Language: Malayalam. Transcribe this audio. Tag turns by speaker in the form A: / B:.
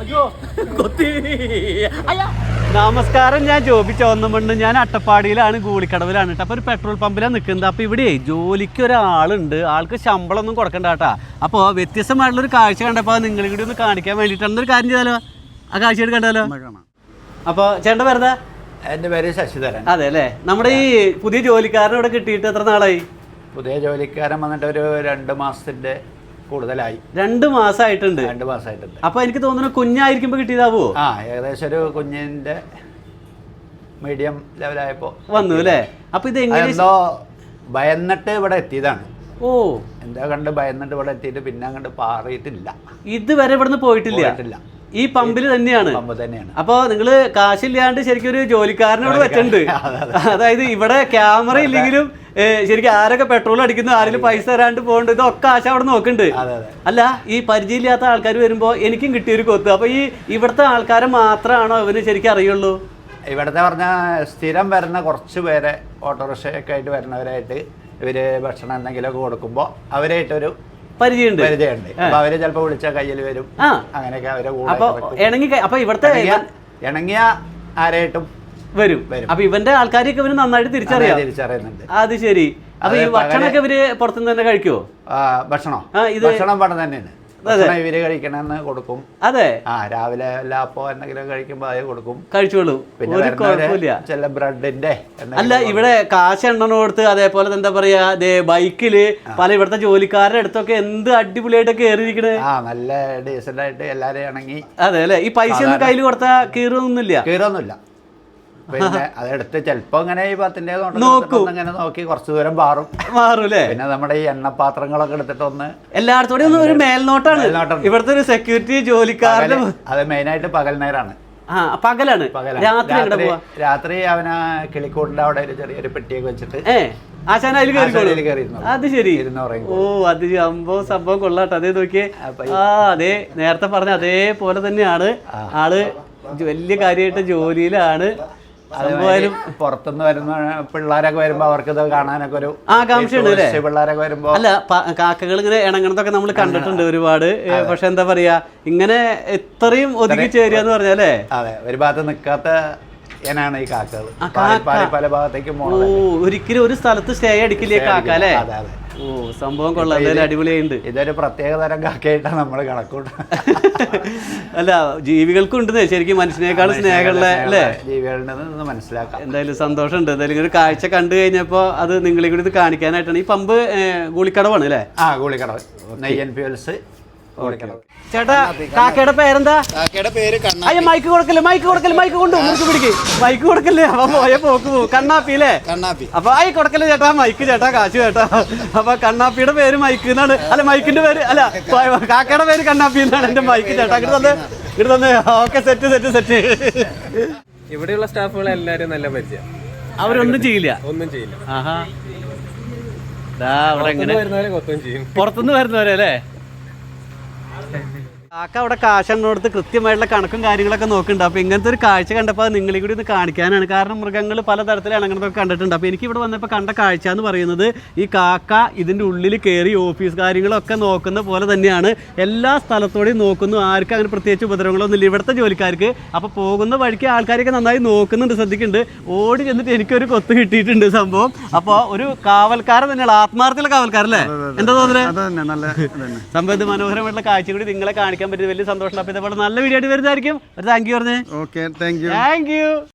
A: അയ്യോ. കൊത്തി. അയ്യ. നമസ്കാരം ഞാൻ ജോബി ചോന്നമണ്ണ്. ഞാൻ അട്ടപ്പാടിയിലാണ് ഗൂളിക്കടവിലാണ് കേട്ടോ. അപ്പോൾ ഒരു പെട്രോൾ പമ്പിലാണ് നിൽക്കുന്നത് അപ്പോൾ ഇവിടെ ജോലിക്ക് ഒരാളുണ്ട്. ആൾക്ക് ശമ്പളം ഒന്നും കൊടുക്കണ്ട കേട്ടാ. അപ്പോൾ വ്യത്യസ്തമായിട്ടുള്ളൊരു കാഴ്ച കണ്ടപ്പോൾ നിങ്ങൾ കൂടി ഒന്ന് കാണിക്കാൻ വേണ്ടിയിട്ടാണ് ഒരു കാര്യം ചെയ്താലോ? ആ കാഴ്ച എടുക്കണ്ടല്ലോ കണ്ടാലോ? അപ്പോൾ ചേട്ടൻ വെറുതെ
B: എന്റെ പേര് ശശിധരൻ.
A: അതെ അല്ലേ? നമ്മുടെ ഈ പുതിയ ജോലിക്കാരനെ ഇവിടെ കിട്ടിയിട്ട് എത്ര നാളായി?
B: പുതിയ ജോലിക്കാരൻ വന്നിട്ട് ഒരു രണ്ട് മാസത്തിന്റെ കൂടുതലായി.
A: രണ്ട് മാസമായിട്ടുണ്ട്
B: രണ്ട് മാസമായിട്ടുണ്ട്
A: അപ്പൊ എനിക്ക് തോന്നുന്നു കുഞ്ഞായിരിക്കുമ്പോൾ കിട്ടിയതാവോ?
B: ആ ഏകദേശം ഒരു കുഞ്ഞിന്റെ മീഡിയം ലെവലായപ്പോ
A: വന്നു അല്ലേ? അപ്പൊ ഇത്
B: അതെന്തോ ഭയന്നിട്ട് ഇവിടെ എത്തിയതാണ്.
A: ഓ.
B: എന്താ കണ്ട് ഭയന്നിട്ട് ഇവിടെ എത്തിയിട്ട് പിന്നെ അങ്ങോട്ട് പാറിയിട്ടില്ല.
A: ഇതുവരെ ഇവിടുന്ന് പോയിട്ടില്ല.
B: പോയിട്ടില്ല.
A: ഈ പമ്പിൽ തന്നെയാണ്.
B: പമ്പ് തന്നെയാണ്.
A: അപ്പൊ നിങ്ങൾ കാശില്ലാണ്ട് ശരിക്കും ഒരു ജോലിക്കാരനോട് വെച്ചിട്ടുണ്ട്. അതായത് ഇവിടെ ക്യാമറ ഇല്ലെങ്കിലും ശരിക്കും ആരൊക്കെ പെട്രോൾ അടിക്കുന്നു ആരെങ്കിലും പൈസ തരാണ്ട് പോകണ്ട് ഇതൊക്കെ ആശ അവിടെ നോക്കുന്നുണ്ട്
B: അതെ അതെ.
A: അല്ല ഈ പരിചയമില്ലാത്ത ആൾക്കാർ വരുമ്പോ എനിക്കും കിട്ടിയൊരു കൊത്ത്. അപ്പൊ ഈ ഇവിടുത്തെ ആൾക്കാരെ മാത്രമാണോ ഇവന് ശരിക്കും അറിയുള്ളൂ?
B: ഇവിടുത്തെ പറഞ്ഞ സ്ഥിരം വരുന്ന കുറച്ച് പേരെ ഓട്ടോറിക്ഷയൊക്കെ ആയിട്ട് വരുന്നവരായിട്ട് ഇവർ ഭക്ഷണം എന്തെങ്കിലുമൊക്കെ കൊടുക്കുമ്പോൾ അവരായിട്ടൊരു
A: പരിചയമുണ്ട്.
B: പരിചയമുണ്ട്. അപ്പൊ അവർ ചിലപ്പോ വിളിച്ച കയ്യിൽ വരും. അങ്ങനെയൊക്കെ അവരെ കൂടെ
A: അപ്പൊ ഇണങ്ങി അപ്പൊ ഇവിടുത്തെ
B: ഇണങ്ങിയ ആരായിട്ടും
A: വരും.
B: വരും.
A: അപ്പൊ ഇവന്റെ ആൾക്കാരെയൊക്കെ ഇവന് നന്നായിട്ട് തിരിച്ചറിയാം.
B: തിരിച്ചറിയുന്നുണ്ട്.
A: അത് ശരി. അപ്പൊ ഈ ഭക്ഷണമൊക്കെ ഇവർ പുറത്തുനിന്ന് തന്നെ കഴിക്കുവോ?
B: ഭക്ഷണം. ഭക്ഷണം പണം തന്നെയാണ്. ഇവർ കഴിക്കണമെന്ന് കൊടുക്കും.
A: അതെ.
B: ആ രാവിലെ അപ്പോ എന്തെങ്കിലും കഴിക്കുമ്പോൾ അത് കൊടുക്കും.
A: കഴിച്ചോളൂ. ഒരു കുഴപ്പമില്ല.
B: ചില ബ്രെഡിന്റെ
A: അല്ല ഇവിടെ കാശ് എണ്ണ കൊടുത്ത് അതേപോലെ എന്താ പറയാ ബൈക്കിൽ പല ഇവിടുത്തെ ജോലിക്കാരുടെ അടുത്തൊക്കെ എന്ത് അടിപൊളിയായിട്ടൊക്കെ കയറിയിരിക്കണേ
B: ആ നല്ല ഡീസന്റ് ആയിട്ട് എല്ലാരെയും ഇണങ്ങി.
A: അതെ അല്ലെ? ഈ പൈസ ഒന്നും കയ്യിൽ കൊടുത്താൽ കീറൊന്നുമില്ല
B: കീറൊന്നുമില്ല. പിന്നെ അതെടുത്ത് ചിലപ്പോ ഇങ്ങനെ ഈ പത്തിന്റെ
A: നോക്കും.
B: ഇങ്ങനെ നോക്കി കുറച്ചു ദൂരം മാറും.
A: മാറും അല്ലേ
B: പിന്നെ നമ്മുടെ ഈ എണ്ണപാത്രങ്ങളൊക്കെ എടുത്തിട്ട് ഒന്ന്
A: എല്ലായിടത്തോടെയും ഒരു മേൽനോട്ടാണ്.
B: മേൽനോട്ടം.
A: ഇവിടുത്തെ ഒരു സെക്യൂരിറ്റി ജോലിക്കാരുടെ
B: അത് മെയിനായിട്ട് പകൽ നേരാണ്.
A: ആ പകലാണ്. രാത്രി
B: രാത്രി അവന കിളിക്കൂടിന്റെ അവിടെ ഒരു ചെറിയൊരു പെട്ടിയൊക്കെ വെച്ചിട്ട്
A: ആശാന അതിൽ കയറിക്കോളൂ അത് ശരി. ഓ അത് സംഭവം സംഭവം കൊള്ളാട്ടോ. അതേ നോക്കിയേ. ആ അതെ നേരത്തെ പറഞ്ഞ അതേപോലെ തന്നെയാണ്. ആൾ വലിയ കാര്യമായിട്ട് ജോലിയിലാണ്. സംഭവം
B: പുറത്തുനിന്ന് വരുന്ന പിള്ളേരൊക്കെ വരുമ്പോ അവർക്ക് ഇത് കാണാനൊക്കെ ഒരു tourist പിള്ളേരൊക്കെ വരുമ്പോ
A: അല്ല കാക്കകൾ ഇങ്ങനെ ഇണങ്ങണതൊക്കെ നമ്മൾ കണ്ടിട്ടുണ്ട് ഒരുപാട്. പക്ഷെ എന്താ പറയാ ഇങ്ങനെ ഇത്രയും ഒതുക്കി ചേരുക എന്ന് പറഞ്ഞാലേ
B: അതെ ഒരു ഭാഗത്ത് നിൽക്കാത്ത ഇനാണ് ഈ കാക്കകൾ പല ഭാഗത്തേക്കും
A: ഒരിക്കലും ഒരു സ്ഥലത്ത് സ്റ്റേ അടിക്കില്ലേ. കാക്ക അല്ലേ?
B: അതെ അതെ.
A: ഓ സംഭവം കൊള്ളാം. എന്തായാലും അടിപൊളിയുണ്ട്
B: ഇതൊരു പ്രത്യേക തരം കാക്കയായിട്ടാണ് നമ്മൾ കണക്കൂട്ട
A: അല്ല ജീവികൾക്കും ഉണ്ട് ശരിക്കും മനുഷ്യനേക്കാൾ സ്നേഹമുള്ള അല്ലേ?
B: ജീവികളുടെ മനസ്സിലാക്കാം.
A: എന്തായാലും സന്തോഷമുണ്ട്. എന്തായാലും ഒരു കാഴ്ച കണ്ടു കഴിഞ്ഞപ്പോൾ അത് നിങ്ങളെ കൂടി ഇത് കാണിക്കാനായിട്ടാണ്. ഈ പമ്പ് ഗുളിക്കടവാണ് അല്ലേ?
B: ആ ഗുളിക്കടവ്. നെയ്യൻ ഫ്യൂൽസ്. ഗുളിക്കടവ്
A: ചേട്ടാ കാക്കയുടെ പേരെന്താ?
C: കാക്കയുടെ പേര് കണ്ണാ
A: അയ്യ മൈക്ക് കൊടുക്കല്ലേ മൈക്ക് കൊടുക്കല്ലേ മൈക്ക് കൊണ്ട് മുറുക്ക് പിടിക്ക്. മൈക്ക് കൊടുക്കല്ലേ അപ്പൊ പോയ പോക്ക് പോകും. കണ്ണാപ്പി അല്ലേ?
C: കണ്ണാപ്പി.
A: അപ്പൊ ആയി കൊടുക്കല്ലേ ചേട്ടാ മൈക്ക് ചേട്ടാ കാശ് ചേട്ടാ. അപ്പൊ കണ്ണാപ്പിയുടെ പേര് മൈക്ക് എന്നാണ്. അല്ല മൈക്കിന്റെ പേര് അല്ല കാക്കയുടെ പേര് കണ്ണാപ്പി എന്നാണ് എന്റെ മൈക്ക് ചേട്ടാ. ഇങ്ങോട്ട് തന്നെ ഇങ്ങോട്ട് തന്നെ. ഓക്കെ സെറ്റ് സെറ്റ് സെറ്റ്
D: ഇവിടെയുള്ള സ്റ്റാഫുകൾ എല്ലാരും നല്ല പരിചയം.
A: അവരൊന്നും ചെയ്യില്ല.
D: ഒന്നും ചെയ്യില്ല.
A: ആഹാ. പുറത്തുനിന്ന് വരുന്നവരെ അല്ലേ? കാക്ക അവിടെ കാശെണ്ണോടത്ത് കൃത്യമായിട്ടുള്ള കണക്കും കാര്യങ്ങളൊക്കെ നോക്കുന്നുണ്ട്. അപ്പോൾ ഇങ്ങനത്തെ ഒരു കാഴ്ച കണ്ടപ്പോൾ അത് നിങ്ങളെ കൂടി ഒന്ന് കാണിക്കാനാണ്. കാരണം മൃഗങ്ങൾ പലതരത്തിലാണ് അങ്ങനത്തെ കണ്ടിട്ടുണ്ട്. അപ്പോൾ എനിക്ക് ഇവിടെ വന്നപ്പോൾ കണ്ട കാഴ്ച എന്ന് പറയുന്നത് ഈ കാക്ക ഇതിന്റെ ഉള്ളിൽ കയറി ഓഫീസ് കാര്യങ്ങളൊക്കെ നോക്കുന്ന പോലെ തന്നെയാണ്. എല്ലാ സ്ഥലത്തോടെയും നോക്കുന്നു. ആർക്കും അങ്ങനെ പ്രത്യേകിച്ച് ഉപദ്രവങ്ങളൊന്നും ഇല്ല ഇവിടുത്തെ ജോലിക്കാർക്ക് അപ്പോൾ പോകുന്ന വഴിക്ക് ആൾക്കാരൊക്കെ നന്നായി നോക്കുന്നുണ്ട് ശ്രദ്ധിക്കുന്നുണ്ട്. ഓടി ചെന്നിട്ട് എനിക്കൊരു കൊത്ത് കിട്ടിയിട്ടുണ്ട് സംഭവം. അപ്പോൾ ഒരു കാവൽക്കാരൻ തന്നെയാണ്. ആത്മാർത്ഥിയുള്ള കാവൽക്കാരല്ലേ എന്താ തോന്നുന്നത്
C: നല്ല
A: സംഭവം ഇത് മനോഹരമായിട്ടുള്ള കാഴ്ച കൂടി നിങ്ങളെ കാണിക്കാൻ പറ്റിയത് വലിയ സന്തോഷം. അപ്പൊ ഇതേപോലെ നല്ല വീഡിയോ ആയിട്ട് വരുന്നതായിരിക്കും. ഒരു താങ്ക് യു പറഞ്ഞേ.
C: Okay thank you
A: thank you